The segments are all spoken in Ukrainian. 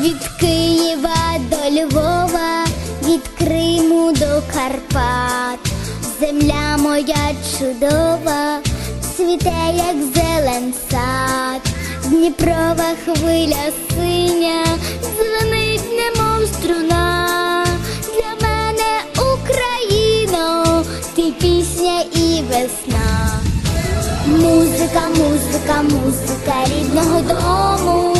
Від Києва до Львова, від Криму до Карпат, земля моя чудова, світе, як зелен сад, Дніпрова хвиля синя, звенить, немов струна. Для мене Україно, ти пісня і весна. Музика, музика, музика рідного дому.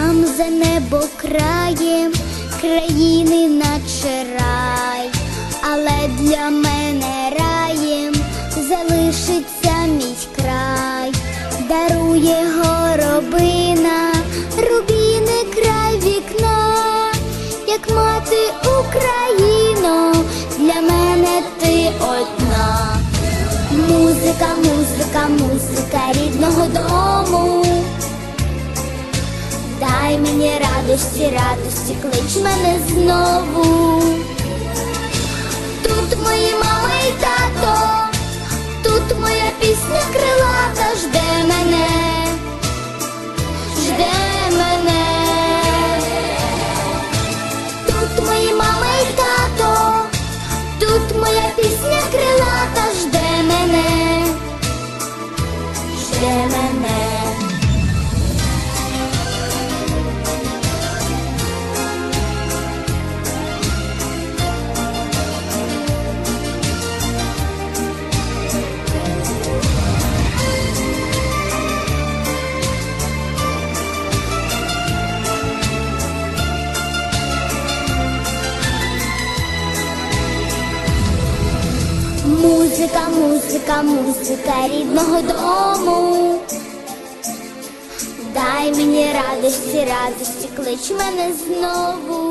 там за небо краєм країни наче рай, але для мене раєм залишиться мій край, дарує горобина, рубіни край вікна, як мати Україно, для мене ти одна. Музика, музика, музика рідного дому. Дай мені радості, радості, клич мене знову. Тут мої мами і тато, Музика, музика, музика рідного дому. Дай мені радості, радості, клич мене знову.